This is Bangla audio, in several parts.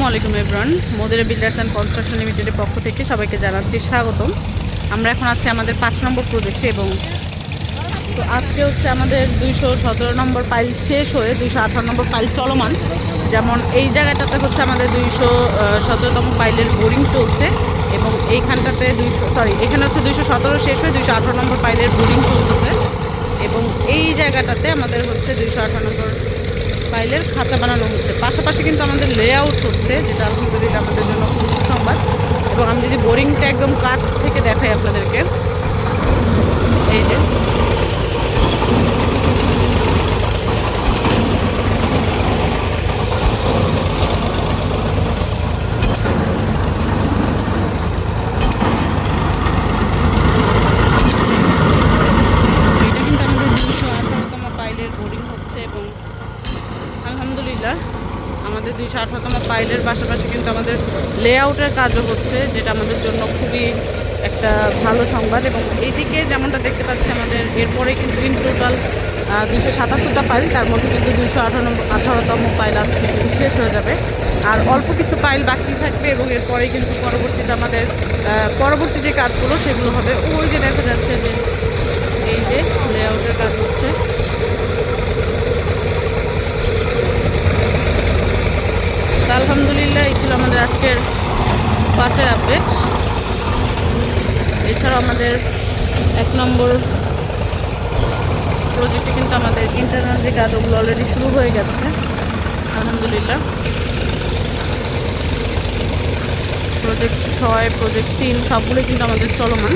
আসসালামু আলাইকুম এভরান মোদের বিল্ডার্স অ্যান্ড কনস্ট্রাকশন লিমিটেডের পক্ষ থেকে সবাইকে জানাচ্ছি স্বাগতম। আমরা এখন আছি আমাদের পাঁচ নম্বর প্রজেক্টে এবং তো আজকে হচ্ছে আমাদের দুইশো সতেরো নম্বর পাইল শেষ হয়ে দুইশো আঠারো নম্বর পাইল চলমান। যেমন এই জায়গাটাতে হচ্ছে আমাদের দুইশো সতেরোতম পাইলের বোরিং চলছে এবং এইখানটাতে দুইশো সরি এখানে হচ্ছে দুইশো সতেরো শেষ হয়ে দুইশো আঠারো নম্বর পাইলের বোরিং চলতেছে এবং এই জায়গাটাতে আমাদের হচ্ছে দুইশো আঠারো নম্বর ফাইলের খাঁচা বানানো হচ্ছে। পাশাপাশি কিন্তু আমাদের লেআউট হচ্ছে, যেটা আলহামদুলিল্লাহ আমাদের জন্য খুব সুসংবাদ। এবং আমি যদি বোরিংটা একদম কাছ থেকে দেখাই আপনাদেরকে। এই যে এটা কিন্তু আমাদের দুশো আঠারোতম পাইলের বোরিং হচ্ছে এবং আলহামদুলিল্লাহ আমাদের দুইশো আঠারোতম পাইলের পাশাপাশি কিন্তু আমাদের লেআউটের কাজও হচ্ছে, যেটা আমাদের জন্য খুবই একটা ভালো সংবাদ। এবং এইদিকে যেমনটা দেখতে পাচ্ছি আমাদের, এরপরে কিন্তু ইন টোটাল দুশো সাতাত্তরটা পাইল, তার মধ্যে কিন্তু দুশো আঠারো, আঠারোতম পাইল আজকে কিন্তু শেষ হয়ে যাবে। আর অল্প কিছু পাইল বাকি থাকবে, এবং এরপরে কিন্তু পরবর্তীতে আমাদের পরবর্তী যে কাজগুলো, সেগুলো হবে। ওই যে দেখা যাচ্ছে যে এই যে লেআউটের কাজ হচ্ছে তো আলহামদুলিল্লাহ এই ছিল আমাদের আজকের পাঁচের আপডেট এছাড়াও আমাদের এক নম্বর প্রজেক্টে কিন্তু আমাদের ইন্টারনাল যে কাজ ওগুলো অলরেডি শুরু হয়ে গেছে, আলহামদুলিল্লাহ। প্রজেক্ট ছয় প্রজেক্ট তিন, সবগুলোই কিন্তু আমাদের চলমান।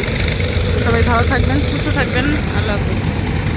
সবাই ভালো থাকবেন, সুস্থ থাকবেন। আল্লাহ হাফিজ।